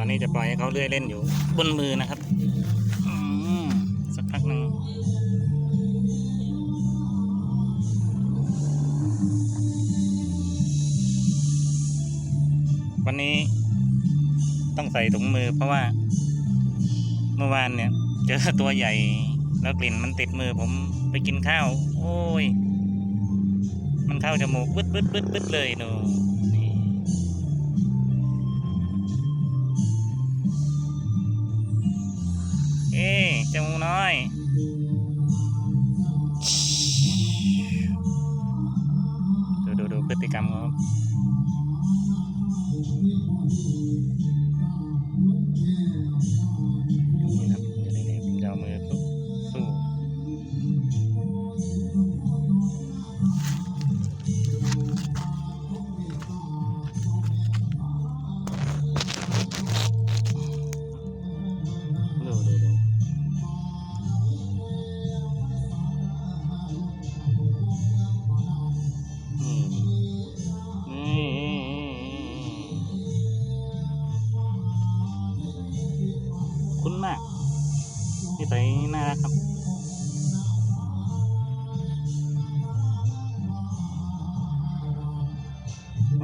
ตอนนี้จะปล่อยให้เขาเลื่อยเล่นอยู่ บนมือนะครับสักพักหนึ่งวันนี้ต้องใส่ถุงมือเพราะว่า เมื่อวานเนี่ยเจอตัวใหญ่แล้วกลิ่นมันติดมือผมไปกินข้าว โอ้ย มันเข้าจมูกบึดบึดบึดบึดเลยหนู อ๊ะเจาหมูน้อย ดูดูดูพฤติกรรมครับ คุ้นมากนี่ใส่น่ารักครับ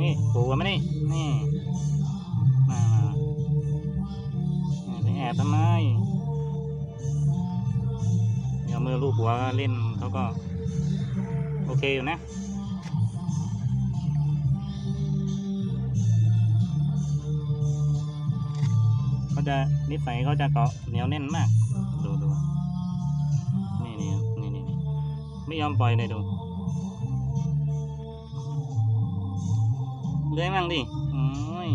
นี่ปูกันไหมนี่นี่มามาไปแอบทำไมเดี๋ยวมือลูบหัวเล่นเขาก็ โอเคอยู่นะ จะนิสัยเขาจะเกาะเหนียวแน่นมาก ดูดูนี่นี่นี่นี่ไม่ยอมปล่อยเลยดูเลื้อยมั่งดิโอ้ย